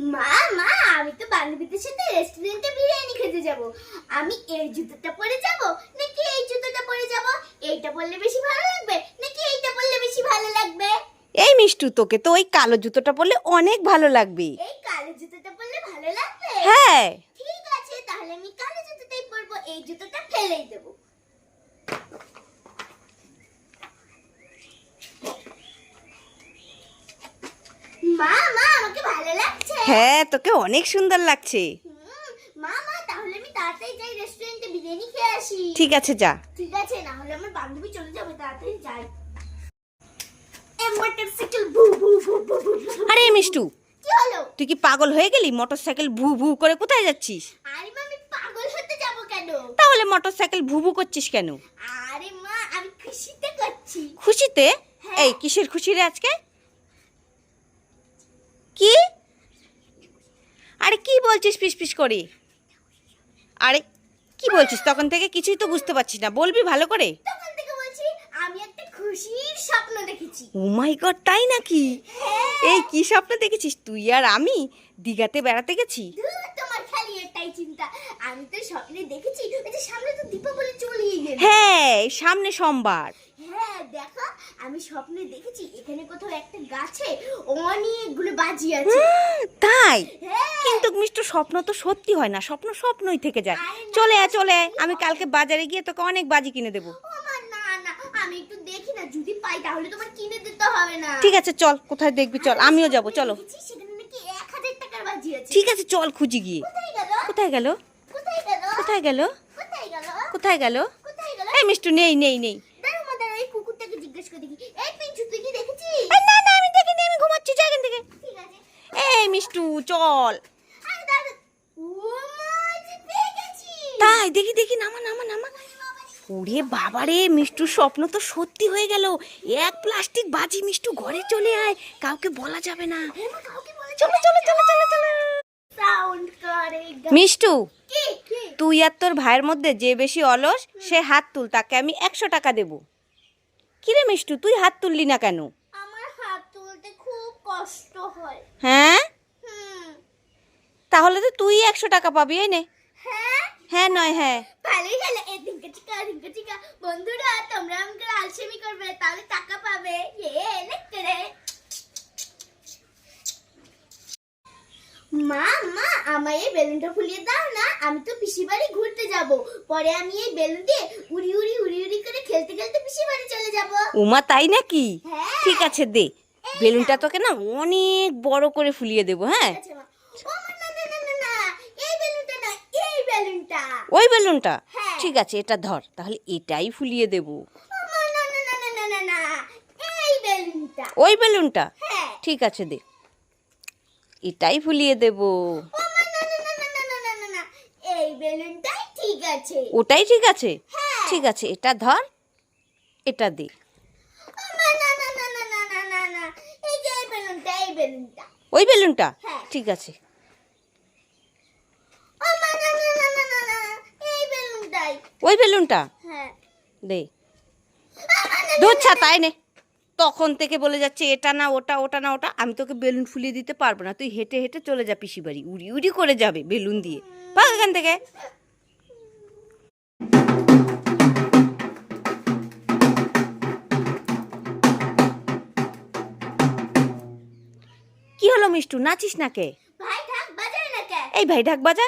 মা মা আমি তো বান্ধবীদের সাথে রেস্টুরেন্টে বিরিয়ানি খেতে যাব। আমি এই জুতোটা পরে যাব নাকি এই জুতোটা পরে যাব? এইটা পরলে বেশি ভালো লাগবে নাকি এইটা পরলে বেশি ভালো লাগবে? এই মিষ্টু তোকে তো ওই কালো জুতোটা পরলে অনেক ভালো লাগবে। এই কালো জুতোটা পরলে ভালো লাগবে? হ্যাঁ। ঠিক আছে তাহলে আমি কালো জুতোটাই পরবো এই জুতোটা ফেলেই দেব মা মা আমাকে ভালো লাগছে হ্যাঁ তোকে অনেক সুন্দর লাগছে। মা মা তাহলে আমি তাড়াতাড়ি যাই রেস্টুরেন্টে বিরিয়ানি খেয়ে আসি। ঠিক আছে যা। ঠিক আছে না হলে আমার বান্ধবী চলে যাবে তাড়াতাড়ি যাই। ভু ভু ভু ভু ভু ভু। আরে মিষ্টু কি হলো? তুই কি পাগল হয়ে গেলি? মোটরসাইকেল ভু ভু করে কোথায় যাচ্ছিস? আরে মা আমি পাগল হতে যাব কেন? তাহলে মোটরসাইকেল ভু ভু করছিস কেন? আরে মা আমি খুশিতে করছি। খুশিতে? হ্যাঁ। এই কিসের খুশি রে আজকে? কি? আরে কি বলছিস পিস করে? আরে কি বলছিস? তখন থেকে কিছুই তো বুঝতে পারছিস না। বলবি ভালো করে? তখন থেকে বলছি আমি একটা খুশির স্বপ্ন দেখেছি। ও মাই গড তাই নাকি? হ্যাঁ। এই কি স্বপ্ন দেখেছিস? তুই আর আমি দীঘাতে বেড়াতে গেছি? তোমার খালি এটাই চিন্তা। আমি তো স্বপ্নে দেখেছি ওই যে সামনে তো দীপাবলি চলেই গেল। হ্যাঁ সামনে সোমবার। আমি স্বপ্নে দেখেছি এখানে কোথাও একটা গাছে অনেকগুলো বাজি আছে। তাই? হ্যাঁ। কিন্তু মিষ্টি স্বপ্ন তো সত্যি হয় না। স্বপ্ন স্বপ্নই থেকে যায়। চলে আয় চলে আয়। আমি কালকে বাজারে গিয়ে তোকে অনেক বাজি কিনে দেবো। না না। আমি একটু দেখি না। যদি পাই তাহলে তোমার কিনে দিতে হবে না। ঠিক আছে চল। কোথায় দেখবি? চল। আমিও যাব। চলো। সেখানে নাকি এক হাজার টাকার বাজি আছে। ঠিক আছে চল খুঁজি গিয়ে। কোথায় গেল? কোথায় গেল? কোথায় গেল? কোথায় গেল? কোথায় গেল? কোথায় গেল? কোথায় গেল? এই মিষ্টু নেই নেই নেই দাঁড়াও মা দাঁড়াও এই কুকুরটাকে জিজ্ঞেস করে দেখি এই পিঞ্চু তুই কি দেখেছিস এই, না না আমি দেখিনি আমি ঘুমাচ্ছি যা এখান থেকে ঠিক আছে মিষ্টু চল তাই দেখি দেখি নামা নামা নামা। ওরে বাবারে মিষ্টুর স্বপ্ন তো সত্যি হয়ে গেল। এক প্লাস্টিক বাজি মিষ্টু ঘরে চলে আয় কাউকে বলা যাবে না। বলে চলো চলো চলো চলো চলো। মিষ্টু তুই আর তোর ভাইয়ের মধ্যে যে বেশি অলস সে হাত তুল তাকে আমি একশো টাকা দেবো। কিরে মিষ্টু তুই হাত তুললি না কেন? আমার হাত তুলতে খুব কষ্ট হয়। হ্যাঁ? তাহলে তো তুই একশো টাকা পাবি এই নে। হ্যাঁ? হ্যাঁ নয় হ্যাঁ। ভালোই গেলে। দিনকে চিকা বন্ধুরা তোমরা আমাকে আলসেমি করবে তাহলে টাকা পাবে। এ রে মা মা আমার এই বেলুনটা ফুলিয়ে দাও না। আমি তো পিসি বাড়ি ঘুরতে যাব। পরে আমি এই বেলুন দিয়ে উড়ি উড়ি উড়ি উড়ি করে খেলতে খেলতে পিসি বাড়ি চলে যাব। উমা তাই নাকি? হ্যাঁ। ঠিক আছে দে। বেলুনটা তোকে না অনেক বড় করে ফুলিয়ে দেবো হ্যাঁ। ওই বেলুনটা ঠিক আছে এটা ধর তাহলে এটাই ফুলিয়ে দেব ওই বেলুনটা ঠিক আছে দে এটাই ফুলিয়ে দেব ওটাই ঠিক আছে ঠিক আছে এটা ধর এটা দে ওই বেলুনটা ঠিক আছে ওই বেলুনটা? হ্যাঁ। দে না, তাই নে। তখন থেকে বলে যাচ্ছে এটা না ওটা ওটা না ওটা আমি তোকে বেলুন ফুলিয়ে দিতে পারব না। তুই হেঁটে হেঁটে চলে যা পিসি বাড়ি। উড়ি উড়ি করে যাবে বেলুন দিয়ে। ভাগ এখান থেকে। কি হলো মিষ্টু? নাচিস না কে? ভাই থাক বাজায় না কে? এই ভাই ঢাক বাজা?